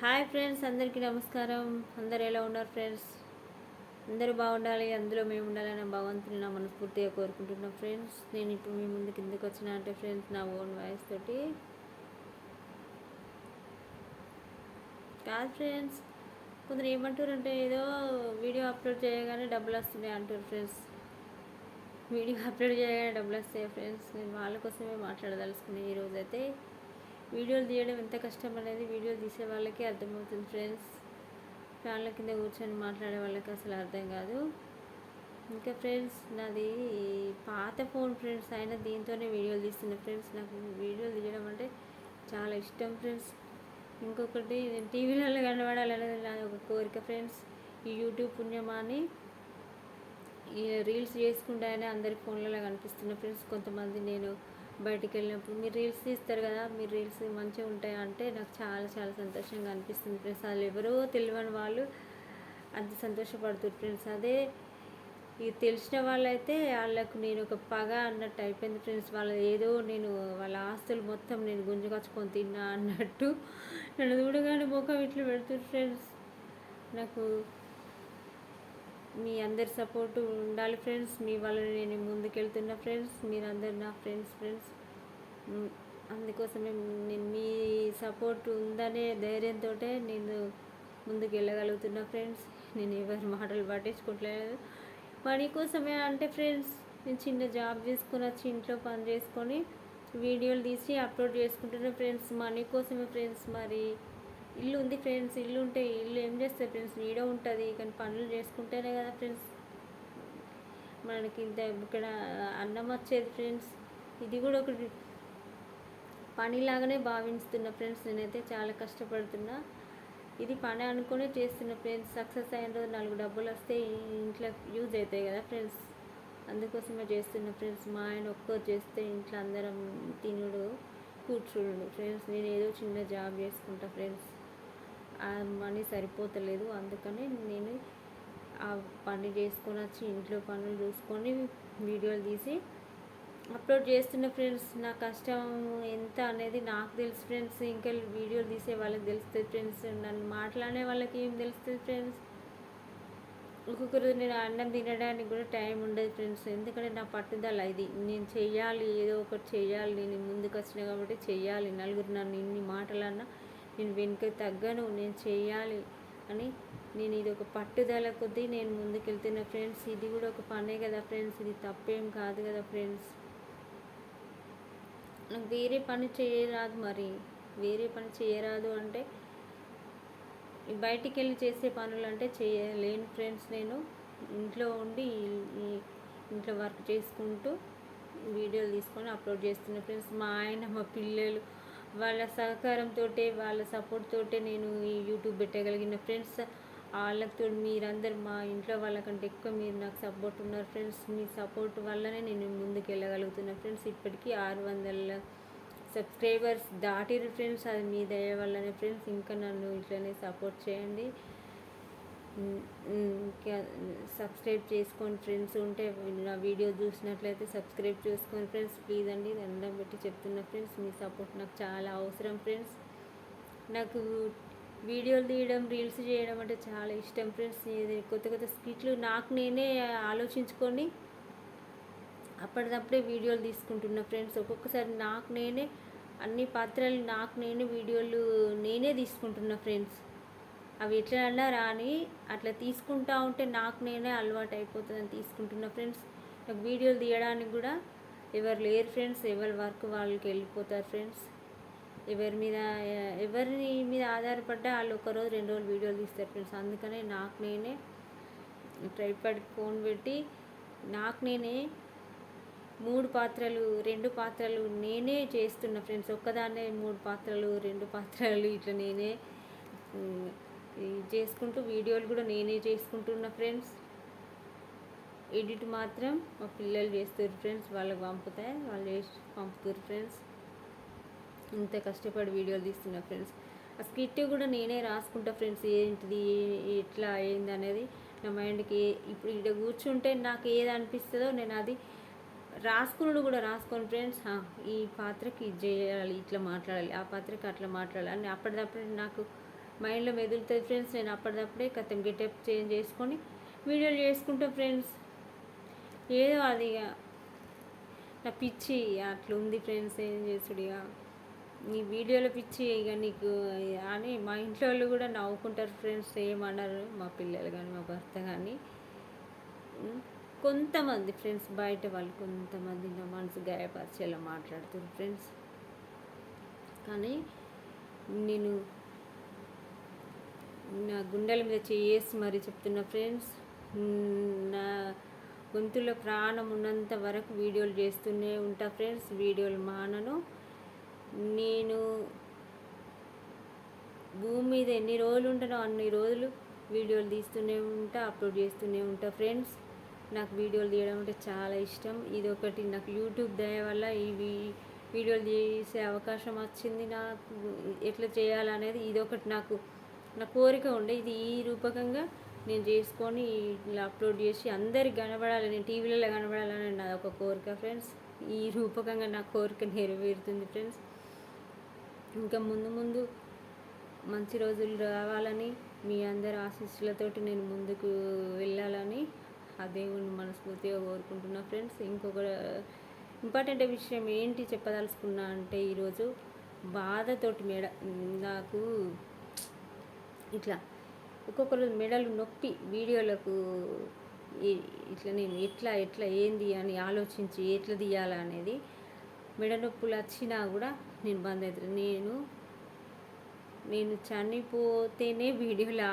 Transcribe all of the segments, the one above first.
Hi friends అందరికీ నమస్కారం. అందరు ఎలా ఉన్నారు ఫ్రెండ్స్? అందరూ బాగుండాలి అందులో మేము ఉండాలని భగవంతుని నా మనస్ఫూర్తిగా కోరుకుంటున్నాం ఫ్రెండ్స్. నేను ఇప్పుడు మీ ముందు కిందకి వచ్చిన అంటే ఫ్రెండ్స్ నా ఓన్ వాయిస్ తోటి. కాదు ఫ్రెండ్స్ కొందరు ఏమంటారు అంటే ఏదో వీడియో అప్లోడ్ చేయగానే డబ్బులు వస్తున్నాయి అంటారు ఫ్రెండ్స్. వీడియో అప్లోడ్ చేయగానే డబ్బులు వస్తాయి ఫ్రెండ్స్. నేను వాళ్ళ కోసమే మాట్లాడదలుచుకున్నాను ఈరోజైతే వీడియోలు తీయడం ఎంత కష్టం అనేది వీడియోలు తీసే వాళ్ళకి అర్థమవుతుంది ఫ్రెండ్స్ ఫ్యాన్ల కింద కూర్చొని మాట్లాడే వాళ్ళకి అసలు అర్థం కాదు. ఇంకా ఫ్రెండ్స్ నాది పాత ఫోన్ ఫ్రెండ్స్ అయినా దీంతోనే వీడియోలు తీస్తున్న ఫ్రెండ్స్ నాకు వీడియోలు తీయడం అంటే చాలా ఇష్టం ఫ్రెండ్స్ ఇంకొకటి నేను టీవీలలో కనబడాలనేది నా ఒక కోరిక ఫ్రెండ్స్ ఈ యూట్యూబ్ పుణ్యమాని ఈ రీల్స్ చేసుకుంటానే అందరి ఫోన్లలో కనిపిస్తున్న ఫ్రెండ్స్ కొంతమంది నేను బయటికి వెళ్ళినప్పుడు మీరు రీల్స్ తీస్తారు కదా మీరు రీల్స్ మంచిగా ఉంటాయి అంటే నాకు చాలా చాలా సంతోషంగా అనిపిస్తుంది ఫ్రెండ్స్. వాళ్ళు ఎవరో తెలియని వాళ్ళు అంత సంతోషపడుతుంది ఫ్రెండ్స్. అదే ఇది తెలిసిన వాళ్ళైతే వాళ్ళకు నేను ఒక పగ అన్నట్టు అయిపోయింది ఫ్రెండ్స్. వాళ్ళ ఏదో నేను వాళ్ళ ఆస్తులు మొత్తం నేను గుంజుకొచ్చుకొని తిన్నా అన్నట్టు నన్ను చూడగానే ముఖం ఇట్లా పెడుతుంది ఫ్రెండ్స్. నాకు మీ అందరి సపోర్ట్ ఉండాలి ఫ్రెండ్స్ మీ వల్ల నేను ముందుకెళ్తున్నా ఫ్రెండ్స్ మీరందరు నా ఫ్రెండ్స్ ఫ్రెండ్స్ అందుకోసమే నేను మీ సపోర్ట్ ఉందనే ధైర్యంతో నేను ముందుకు వెళ్ళగలుగుతున్నా ఫ్రెండ్స్ నేను ఎవరి మాటలు పట్టించుకోవట్లేదు మనీ కోసమే అంటే ఫ్రెండ్స్ నేను చిన్న జాబ్ చేసుకుని వచ్చి ఇంట్లో పని చేసుకొని వీడియోలు తీసి అప్లోడ్ చేసుకుంటున్నా ఫ్రెండ్స్ మనీ కోసమే ఫ్రెండ్స్ మరి. ఇల్లు ఉంది ఫ్రెండ్స్ ఇల్లు ఉంటే ఇల్లు ఏం చేస్తాయి ఫ్రెండ్స్? నీడ ఉంటుంది కానీ పనులు చేసుకుంటేనే కదా ఫ్రెండ్స్. మనకి ఇంత ఇక్కడ అన్నం వచ్చేది ఫ్రెండ్స్. ఇది కూడా ఒకటి పనిలాగానే భావిస్తున్నా ఫ్రెండ్స్. నేనైతే చాలా కష్టపడుతున్నా. ఇది పని అనుకునే చేస్తున్న ఫ్రెండ్స్. సక్సెస్ అయిన రోజు నాలుగు డబ్బులు వస్తే ఇంట్లో యూజ్ అవుతాయి కదా ఫ్రెండ్స్. అందుకోసమే చేస్తున్న ఫ్రెండ్స్. మా ఆయన ఒక్కరు చేస్తే ఇంట్లో అందరం తినుడు కూర్చుడు. ఫ్రెండ్స్ నేను ఏదో చిన్న జాబ్ చేసుకుంటా ఫ్రెండ్స్. మనీ సరిపోతలేదు. అందుకని నేను ఆ పని చేసుకొని వచ్చి ఇంట్లో పనులు చూసుకొని వీడియోలు తీసి అప్లోడ్ చేస్తున్న ఫ్రెండ్స్ నా కష్టం ఎంత అనేది నాకు తెలుసు ఫ్రెండ్స్. ఇంకా వీడియోలు తీసే వాళ్ళకి తెలుస్తుంది ఫ్రెండ్స్. నన్ను మాట్లాడే వాళ్ళకి ఏం తెలుస్తుంది ఫ్రెండ్స్? ఒక్కొక్కరు నేను అన్నం తినడానికి కూడా టైం ఉండదు ఫ్రెండ్స్. ఎందుకంటే నా పట్టుదల ఇది. నేను చెయ్యాలి ఏదో ఒకటి చెయ్యాలి. నేను ముందుకు వచ్చిన కాబట్టి చెయ్యాలి. నలుగురు నన్ను ఇన్ని మాటలన్నా నేను వెనుక తగ్గను నేను చేయాలి అని నేను ఇది ఒక పట్టుదల కొద్దీ నేను ముందుకెళ్తున్న ఫ్రెండ్స్ ఇది కూడా ఒక పనే కదా ఫ్రెండ్స్ ఇది తప్పేం కాదు కదా ఫ్రెండ్స్. నాకు వేరే పని చేయరాదు మరి. వేరే పని చేయరాదు అంటే బయటికి వెళ్ళి చేసే పనులు అంటే చేయలేను ఫ్రెండ్స్ నేను. ఇంట్లో ఉండి ఇంట్లో వర్క్ చేసుకుంటూ వీడియోలు తీసుకొని అప్లోడ్ చేస్తున్నా ఫ్రెండ్స్ మా ఆయన మా పిల్లలు వాళ్ళ సహకారంతో వాళ్ళ సపోర్ట్ తోటే నేను ఈ యూట్యూబ్ పెట్టగలిగిన ఫ్రెండ్స్ వాళ్ళతో మీరందరూ మా ఇంట్లో వాళ్ళకంటే ఎక్కువ మీరు నాకు సపోర్ట్ ఉన్నారు ఫ్రెండ్స్ మీ సపోర్ట్ వల్లనే నేను ముందుకు వెళ్ళగలుగుతున్నా ఫ్రెండ్స్ ఇప్పటికీ ఆరు వందల సబ్స్క్రైబర్స్ దాటిరు ఫ్రెండ్స్ అది మీ దయ వల్లనే ఫ్రెండ్స్ ఇంకా నన్ను ఇట్లనే సపోర్ట్ చేయండి. సబ్స్క్రైబ్ చేసుకోండి ఫ్రెండ్స్ ఉంటే నా వీడియో చూసినట్లయితే సబ్స్క్రైబ్ చేసుకోండి ఫ్రెండ్స్. ప్లీజ్ అండి దండం పెట్టి చెప్తున్నా ఫ్రెండ్స్. మీ సపోర్ట్ నాకు చాలా అవసరం ఫ్రెండ్స్. నాకు వీడియోలు తీయడం రీల్స్ చేయడం అంటే చాలా ఇష్టం ఫ్రెండ్స్. ఇది కొత్త కొత్త స్కిట్లు నాకు నేనే ఆలోచించుకొని అప్పటిదప్పుడే వీడియోలు తీసుకుంటున్నా ఫ్రెండ్స్. ఒక్కొక్కసారి నాకు నేనే అన్ని పాత్రలు నాకు నేనే వీడియోలు నేనే తీసుకుంటున్నా ఫ్రెండ్స్. అవి ఎట్లా అన్నా రాని అట్లా తీసుకుంటా ఉంటే నాకు నేనే అలవాటు అయిపోతుందని తీసుకుంటున్నా ఫ్రెండ్స్. నాకు వీడియోలు తీయడానికి కూడా ఎవరు లేరు ఫ్రెండ్స్ ఎవరి వర్క్ వాళ్ళకి వెళ్ళిపోతారు ఫ్రెండ్స్. ఎవరి మీద ఎవరి మీద ఆధారపడ్డా వాళ్ళు ఒకరోజు రెండు రోజులు వీడియోలు తీస్తారు ఫ్రెండ్స్. అందుకనే నాకు నేనే ట్రైపాడ్కి ఫోన్ పెట్టి నాకు నేనే మూడు పాత్రలు రెండు పాత్రలు నేనే చేస్తున్న ఫ్రెండ్స్. ఒక్కదాన్నే మూడు పాత్రలు రెండు పాత్రలు ఇట్లా నేనే చేసుకుంటూ వీడియోలు కూడా నేనే చేసుకుంటున్నా ఫ్రెండ్స్. ఎడిట్ మాత్రం మా పిల్లలు చేస్తారు ఫ్రెండ్స్ వాళ్ళకి పంపుతాయి వాళ్ళు చేసి పంపుతారు ఫ్రెండ్స్. ఇంత కష్టపడి వీడియోలు తీస్తున్నా ఫ్రెండ్స్. ఆ స్కిట్ కూడా నేనే రాసుకుంటా ఫ్రెండ్స్ ఏంటిది ఎట్లా అయింది అనేది నా మైండ్కి ఇప్పుడు ఇక్కడ కూర్చుంటే నాకు ఏది అనిపిస్తుందో నేను అది రాసుకున్నాడు కూడా రాసుకోండి ఫ్రెండ్స్. ఈ పాత్రకి ఇది చేయాలి ఇట్లా మాట్లాడాలి ఆ పాత్రకి అట్లా మాట్లాడాలి అని అప్పటిదప్పుడు నాకు మైండ్లో మెదులుతుంది ఫ్రెండ్స్. నేను అప్పటిదప్పుడే కథం గెటప్ చేంజ్ చేసుకొని వీడియోలు చేసుకుంటాను ఫ్రెండ్స్. ఏదో అది ఇక నా పిచ్చి అట్లా ఉంది ఫ్రెండ్స్ ఏం చేసుడు ఇక నీ వీడియోలో పిచ్చి ఇక నీకు అని మా ఇంట్లో వాళ్ళు కూడా నవ్వుకుంటారు ఫ్రెండ్స్. ఏమన్నారు మా పిల్లలు కానీ మా భర్త కానీ. కొంతమంది ఫ్రెండ్స్ బయట వాళ్ళు కొంతమంది నా మనసు గాయపరిచేలా మాట్లాడుతారు ఫ్రెండ్స్. కానీ నేను నా గుండెల మీద చేసి మరి చెప్తున్నా ఫ్రెండ్స్. నా గొంతులో ప్రాణం ఉన్నంత వరకు వీడియోలు చేస్తూనే ఉంటా ఫ్రెండ్స్. వీడియోలు మానను. నేను భూమి మీద ఎన్ని రోజులు ఉంటానో అన్ని రోజులు వీడియోలు తీస్తూనే ఉంటా అప్లోడ్ చేస్తూనే ఉంటా ఫ్రెండ్స్. నాకు వీడియోలు తీయడం అంటే చాలా ఇష్టం. ఇది ఒకటి నాకు యూట్యూబ్ దయ వల్ల ఇవి వీడియోలు చేసే అవకాశం వచ్చింది నాకు. ఎట్లా చేయాలనేది ఇది ఒకటి నాకు నా కోరిక ఉండే. ఇది ఈ రూపకంగా నేను చేసుకొని ఇలా అప్లోడ్ చేసి అందరికి కనబడాలి నేను టీవీలలో కనబడాలని నా ఒక కోరిక ఫ్రెండ్స్ ఈ రూపకంగా నా కోరిక నెరవేరుతుంది ఫ్రెండ్స్ ఇంకా ముందు ముందు మంచి రోజులు రావాలని మీ అందరి ఆశీస్సులతోటి నేను ముందుకు వెళ్ళాలని ఆ దేవుని మనస్ఫూర్తిగా కోరుకుంటున్నా ఫ్రెండ్స్ ఇంకొక ఇంపార్టెంట్ విషయం ఏంటి చెప్పదలుచుకున్నా అంటే ఈరోజు బాధతోటి మేడ నాకు ఇట్లా ఒక్కొక్కరు మెడలు నొప్పి వీడియోలకు ఇట్లా నేను ఎట్లా ఎట్లా ఏంది అని ఆలోచించి ఎట్లా తీయాలా అనేది మెడ నొప్పులు వచ్చినా కూడా నేను బంద్ అవుతుంది నేను నేను చనిపోతేనే వీడియోలు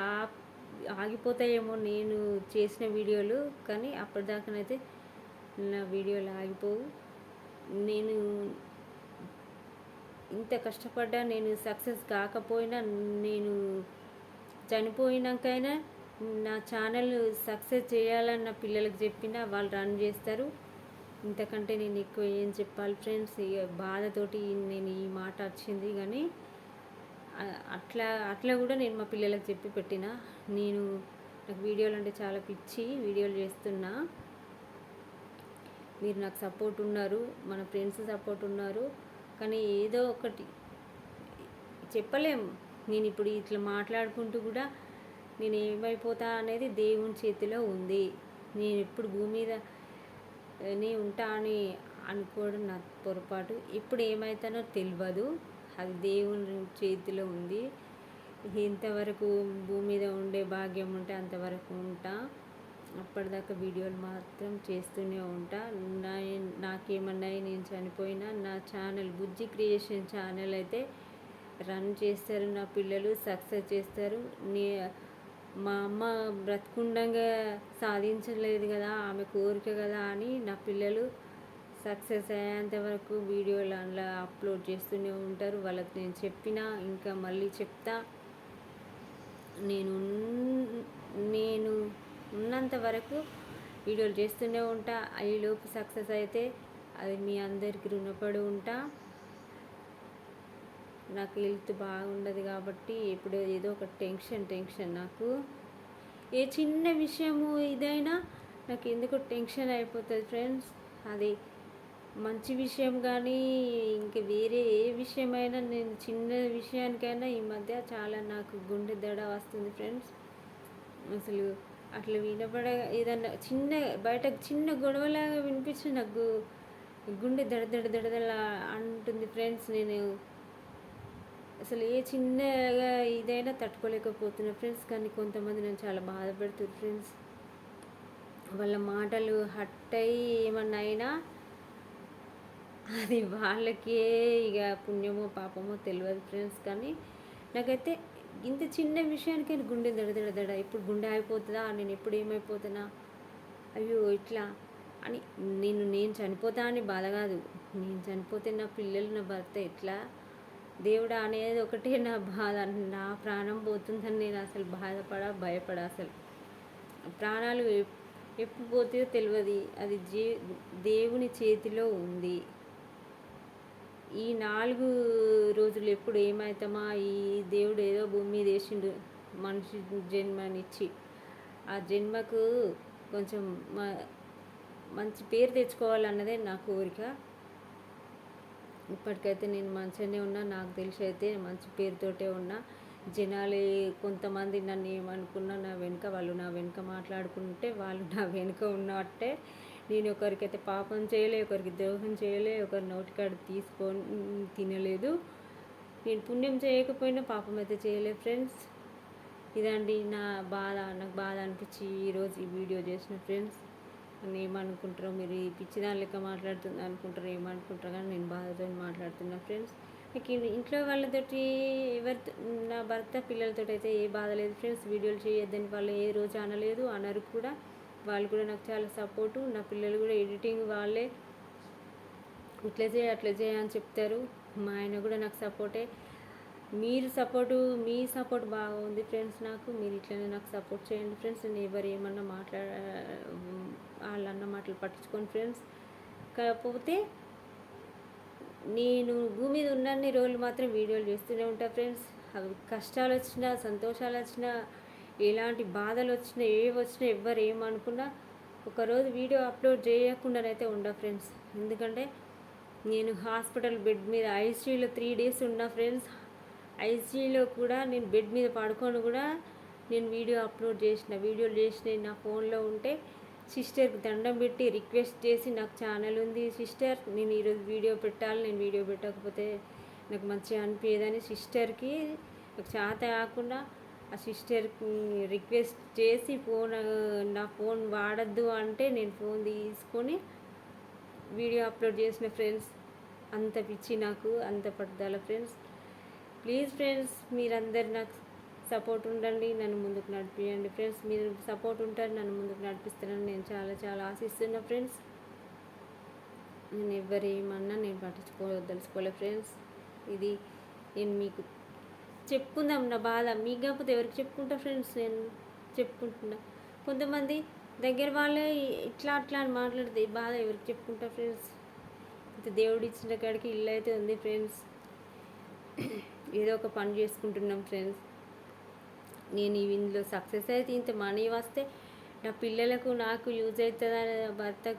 ఆగిపోతాయేమో నేను చేసిన వీడియోలు కానీ అప్పటిదాకానైతే నా వీడియోలు ఆగిపోవు. నేను ఇంత కష్టపడ్డా నేను సక్సెస్ కాకపోయినా నేను చనిపోయినాకైనా నా ఛానల్ సక్సెస్ చేయాలని నా పిల్లలకు చెప్పినా వాళ్ళు రన్ చేస్తారు. ఇంతకంటే నేను ఎక్కువ ఏం చెప్పాలి ఫ్రెండ్స్? ఇక బాధతోటి నేను ఈ మాట వచ్చింది కానీ అట్లా అట్లా కూడా నేను మా పిల్లలకు చెప్పి పెట్టిన. నేను నాకు వీడియోలు అంటే చాలా పిచ్చి వీడియోలు చేస్తున్నా. మీరు నాకు సపోర్ట్ ఉన్నారు మన ఫ్రెండ్స్ సపోర్ట్ ఉన్నారు. కానీ ఏదో ఒకటి చెప్పలేం. నేను ఇప్పుడు ఇట్లా మాట్లాడుకుంటూ కూడా నేను ఏమైపోతా అనేది దేవుని చేతిలో ఉంది. నేను ఎప్పుడు భూమి మీద నే ఉంటా అని అనుకోవడం నా పొరపాటు. ఇప్పుడు ఏమవుతానో తెలియదు అది దేవుని చేతిలో ఉంది. ఎంతవరకు భూమి మీద ఉండే భాగ్యం ఉంటే అంతవరకు ఉంటా. అప్పటిదాకా వీడియోలు మాత్రం చేస్తూనే ఉంటా. నా నాకేమన్నా నేను చనిపోయినా నా ఛానల్ బుజ్జి క్రియేషన్ ఛానల్ అయితే రన్ చేస్తారు నా పిల్లలు సక్సెస్ చేస్తారు. నే మా అమ్మ బ్రతుకుండగా సాధించలేదు కదా ఆమె కోరిక కదా అని నా పిల్లలు సక్సెస్ అయ్యేంత వరకు వీడియోలు అందులో అప్లోడ్ చేస్తూనే ఉంటారు. వాళ్ళకి నేను చెప్పినా ఇంకా మళ్ళీ చెప్తా. నేను ఉన్- నేను ఉన్నంత వరకు వీడియోలు చేస్తూనే ఉంటా. లోపు సక్సెస్ అయితే అది మీ అందరికి రుణపడి ఉంటా. నాకు హెల్త్ బాగుండదు కాబట్టి ఇప్పుడు ఏదో ఒక టెన్షన్ టెన్షన్. నాకు ఏ చిన్న విషయము ఇదైనా నాకు ఎందుకో టెన్షన్ అయిపోతుంది ఫ్రెండ్స్. అది మంచి విషయం కానీ ఇంక వేరే ఏ విషయమైనా నేను చిన్న విషయానికైనా ఈ మధ్య చాలా నాకు గుండె దడ వస్తుంది ఫ్రెండ్స్. అసలు అట్లా వినపడ ఏదన్నా చిన్న బయట చిన్న గొడవలాగా వినిపించి నాకు గుండె దడ దడ దడదల అంటుంది ఫ్రెండ్స్. నేను అసలు ఏ చిన్నగా ఇదైనా తట్టుకోలేకపోతున్నా. ఫ్రెండ్స్ కానీ కొంతమంది నేను చాలా బాధపడుతుంది ఫ్రెండ్స్. వాళ్ళ మాటలు హట్ అయ్యి ఏమన్నా అయినా అది వాళ్ళకే ఇక పుణ్యమో పాపమో తెలియదు ఫ్రెండ్స్. కానీ నాకైతే ఇంత చిన్న విషయానికే గుండె దడ దడ ఇప్పుడు గుండె అయిపోతుందా నేను ఎప్పుడు ఏమైపోతున్నా? అయ్యో ఇట్లా అని నేను నేను చనిపోతా అని బాధ కాదు. నేను చనిపోతే నా పిల్లలు నా భర్త ఎట్లా దేవుడా అనేది ఒకటే నా బాధ నా ప్రాణం పోతుందని నేను అసలు బాధపడా భయపడా అసలు. ప్రాణాలు ఎప్పుడు పోతుందో తెలియదు అది జీ దేవుని చేతిలో ఉంది. ఈ నాలుగు రోజులు ఎప్పుడు ఏమవుతామా ఈ దేవుడు ఏదో భూమి మీద వేసిండు మనిషి జన్మనిచ్చి. ఆ జన్మకు కొంచెం మ- మంచి పేరు తెచ్చుకోవాలన్నదే నా కోరిక. ఇప్పటికైతే నేను మంచిగానే ఉన్నా నాకు తెలిసి అయితే మంచి పేరుతోటే ఉన్నా. జనాలు కొంతమంది నన్ను ఏమనుకున్నా నా వెనుక వాళ్ళు నా వెనుక మాట్లాడుకుంటే వాళ్ళు నా వెనుక ఉన్నట్టే. నేను ఒకరికైతే పాపం చేయలే ఒకరికి ద్రోహం చేయలే ఒకరి నోటికాడు తీసుకొని తినలేదు. నేను పుణ్యం చేయకపోయినా పాపం అయితే చేయలేదు ఫ్రెండ్స్. ఇదండి నా బాధ నాకు బాధ అనిపించి ఈరోజు ఈ వీడియో చేసిన ఫ్రెండ్స్. నన్ను ఏమనుకుంటారో మీరు ఈ పిచ్చిదాని లెక్క మాట్లాడుతున్నా అనుకుంటారు ఏమనుకుంటారు కానీ నేను బాధతో మాట్లాడుతున్నా ఫ్రెండ్స్. నాకు ఇంట్లో వాళ్ళతోటి ఎవరి నా భర్త పిల్లలతో అయితే ఏ బాధ లేదు ఫ్రెండ్స్. వీడియోలు చేయొద్దని వాళ్ళు ఏ రోజు అనలేదు అనరు కూడా. వాళ్ళు కూడా నాకు చాలా సపోర్టు. నా పిల్లలు కూడా ఎడిటింగ్ వాళ్ళే. ఇట్లా చేయ అట్లా చేయ అని చెప్తారు. మా ఆయన కూడా నాకు సపోర్టే. మీరు సపోర్టు మీ సపోర్ట్ బాగా ఉంది ఫ్రెండ్స్ నాకు. మీరు ఇట్లనే నాకు సపోర్ట్ చేయండి ఫ్రెండ్స్. నేను ఎవరు ఏమన్నా మాట్లాడ వాళ్ళు అన్న మాటలు పట్టించుకోండి ఫ్రెండ్స్. కాకపోతే నేను భూమి మీద ఉన్నన్ని రోజులు మాత్రం వీడియోలు చేస్తూనే ఉంటా ఫ్రెండ్స్. అవి కష్టాలు వచ్చినా సంతోషాలు వచ్చినా ఎలాంటి బాధలు వచ్చినా ఏవి వచ్చినా ఎవ్వరు ఏమనుకున్నా ఒకరోజు వీడియో అప్లోడ్ చేయకుండానైతే ఉండ ఫ్రెండ్స్. ఎందుకంటే నేను హాస్పిటల్ బెడ్ మీద ఐసీయూలో త్రీ డేస్ ఉన్నా ఫ్రెండ్స్. ఐజీలో కూడా నేను బెడ్ మీద పడుకొని కూడా నేను వీడియో అప్లోడ్ చేసిన వీడియోలు చేసిన నా ఫోన్లో ఉంటే సిస్టర్కి దండం పెట్టి రిక్వెస్ట్ చేసి నాకు ఛానల్ ఉంది సిస్టర్ నేను ఈరోజు వీడియో పెట్టాలి నేను వీడియో పెట్టకపోతే నాకు మంచిగా అనిపించేదని సిస్టర్కి నాకు చేత కాకుండా ఆ సిస్టర్కి రిక్వెస్ట్ చేసి ఫోన్ నా ఫోన్ వాడద్దు అంటే నేను ఫోన్ తీసుకొని వీడియో అప్లోడ్ చేసిన ఫ్రెండ్స్ అంత పిచ్చి నాకు అంత పట్టుదల ఫ్రెండ్స్. ప్లీజ్ ఫ్రెండ్స్ మీరందరు నాకు సపోర్ట్ ఉండండి నన్ను ముందుకు నడిపియండి. ఫ్రెండ్స్ మీరు సపోర్ట్ ఉంటారు నన్ను ముందుకు నడిపిస్తారని నేను చాలా చాలా ఆశిస్తున్నా ఫ్రెండ్స్. నేను ఎవరేమన్నా నేను పట్టించుకోదలుచుకోలే ఫ్రెండ్స్. ఇది నేను మీకు చెప్పుకుందాం నా బాధ. మీకు కాకపోతే ఎవరికి చెప్పుకుంటా ఫ్రెండ్స్? నేను చెప్పుకుంటున్నా. కొంతమంది దగ్గర వాళ్ళే ఇట్లా అట్లా అని మాట్లాడితే ఈ బాధ ఎవరికి చెప్పుకుంటా ఫ్రెండ్స్? ఇంత దేవుడు ఇచ్చిన కాడికి ఇల్లు అయితే ఉంది ఫ్రెండ్స్. ఏదో ఒక పని చేసుకుంటున్నాం ఫ్రెండ్స్. నేను ఇందులో సక్సెస్ అయితే ఇంత మనీ వస్తే నా పిల్లలకు నాకు యూజ్ అవుతుందని భర్త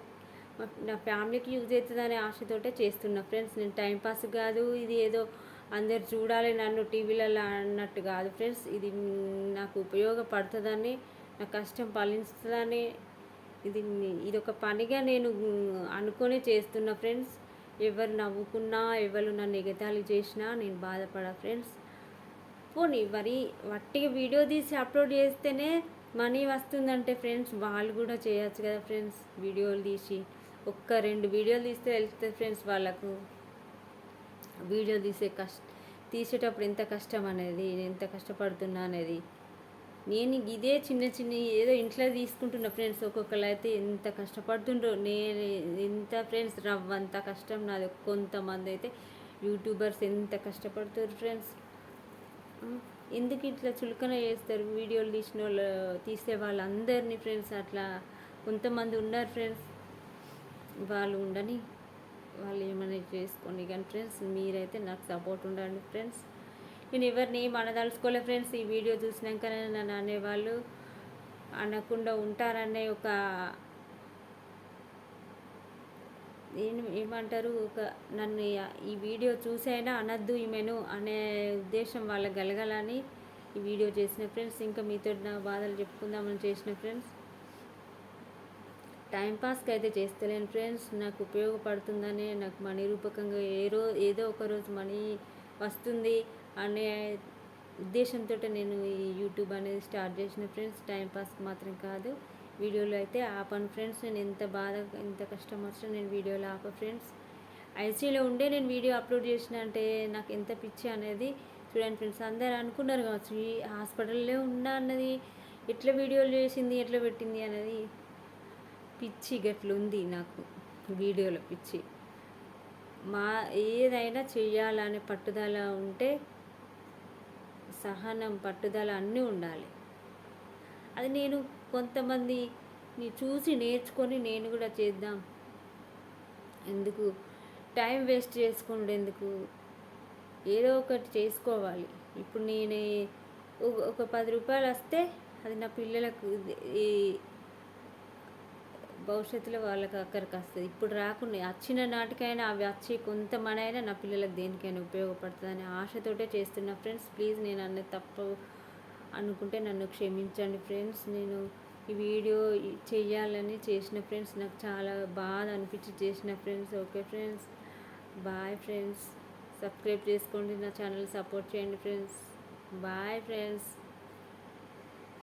నా ఫ్యామిలీకి యూజ్ అవుతుందనే ఆశతోటే చేస్తున్నా ఫ్రెండ్స్. నేను టైంపాస్ కాదు ఇది ఏదో అందరు చూడాలి నన్ను టీవీలలో అన్నట్టు కాదు ఫ్రెండ్స్. ఇది నాకు ఉపయోగపడుతుందని నా కష్టం ఫలిస్తుందని ఇది ఇది ఒక పనిగా నేను అనుకొని చేస్తున్నా ఫ్రెండ్స్. ఎవరు నవ్వుకున్నా ఎవరు నన్ను ఎగతాళి చేసినా నేను బాధపడా ఫ్రెండ్స్. పోనీ మరి వట్టిగా వీడియో తీసి అప్లోడ్ చేస్తేనే మనీ వస్తుందంటే ఫ్రెండ్స్ వాళ్ళు కూడా చేయొచ్చు కదా ఫ్రెండ్స్ వీడియోలు తీసి. ఒక్క రెండు వీడియోలు తీస్తే వెళ్తుంది ఫ్రెండ్స్ వాళ్ళకు వీడియో తీసే కష్ట తీసేటప్పుడు ఎంత కష్టం అనేది నేను ఎంత కష్టపడుతున్నా అనేది నేను ఇదే చిన్న చిన్న ఏదో ఇంట్లో తీసుకుంటున్న ఫ్రెండ్స్ ఒక్కొక్కరు అయితే ఎంత కష్టపడుతుండ్రో నేను ఎంత ఫ్రెండ్స్ రవ్వంత కష్టం నాది. కొంతమంది అయితే యూట్యూబర్స్ ఎంత కష్టపడుతారు ఫ్రెండ్స్ ఎందుకు ఇట్లా చులకన చేస్తారు? వీడియోలు తీసిన వాళ్ళు తీసే వాళ్ళందరినీ ఫ్రెండ్స్ అట్లా కొంతమంది ఉన్నారు ఫ్రెండ్స్ వాళ్ళు ఉండని వాళ్ళు ఏమైనా చేసుకోండి కానీ ఫ్రెండ్స్ మీరైతే నాకు సపోర్ట్ ఉండండి ఫ్రెండ్స్ నేను ఎవరిని మనదలుచుకోలే ఫ్రెండ్స్. ఈ వీడియో చూసినాకనే నన్ను అనేవాళ్ళు అనకుండా ఉంటారనే ఒక ఏం ఏమంటారు? ఒక నన్ను ఈ- ఈ వీడియో చూసైనా అనద్దు ఈమెను అనే ఉద్దేశం వాళ్ళకి కలగాలని ఈ వీడియో చేసిన ఫ్రెండ్స్. ఇంకా మీతో నా బాధలు చెప్పుకుందామని చేసిన ఫ్రెండ్స్. టైంపాస్కి అయితే చేస్తలేను ఫ్రెండ్స్. నాకు ఉపయోగపడుతుందని నాకు మనీ రూపకంగా ఏ రో ఏదో ఒక రోజు మనీ వస్తుంది. అనే ఉద్దేశంతో నేను ఈ యూట్యూబ్ అనేది స్టార్ట్ చేసిన ఫ్రెండ్స్ టైంపాస్కి మాత్రం కాదు. వీడియోలో అయితే ఆపను ఫ్రెండ్స్ నేను ఎంత బాధ ఎంత కష్టం వచ్చినా నేను వీడియోలో ఆప ఫ్రెండ్స్. ఐసీలో ఉండే నేను వీడియో అప్లోడ్ చేసిన అంటే నాకు ఎంత పిచ్చి అనేది చూడండి ఫ్రెండ్స్ అందరు అనుకున్నారు కావచ్చు ఈ హాస్పిటల్లో ఉన్నా అన్నది ఎట్లా వీడియోలు చేసింది ఎట్లా పెట్టింది అనేది పిచ్చి గట్లుంది నాకు వీడియోలో పిచ్చి. మా ఏదైనా చేయాలనే పట్టుదల ఉంటే సహనం పట్టుదల అన్నీ ఉండాలి. అది నేను కొంతమంది చూసి నేర్చుకొని నేను కూడా చేద్దాం. ఎందుకు? టైం వేస్ట్ చేసుకున్నాడు ఎందుకు ఏదో ఒకటి చేసుకోవాలి. ఇప్పుడు నేను ఒక- ఒక పది రూపాయలు వస్తే అది నా పిల్లలకు ఈ భవిష్యత్తులో వాళ్ళకి అక్కడికి వస్తుంది. ఇప్పుడు రాకుండా వచ్చిన నాటికైనా అవి వచ్చి కొంతమనైనా నా పిల్లలకు దేనికైనా ఉపయోగపడుతుందని ఆశతోటే చేస్తున్నా ఫ్రెండ్స్. ప్లీజ్ నేను అన్న తప్పు అనుకుంటే నన్ను క్షమించండి ఫ్రెండ్స్. నేను ఈ వీడియో చేయాలని చేసిన ఫ్రెండ్స్ నాకు చాలా బాధ అనిపించి చేసిన friends. Okay friends bye friends. Subscribe చేసుకోండి నా ఛానల్ సపోర్ట్ చేయండి ఫ్రెండ్స్. Bye friends.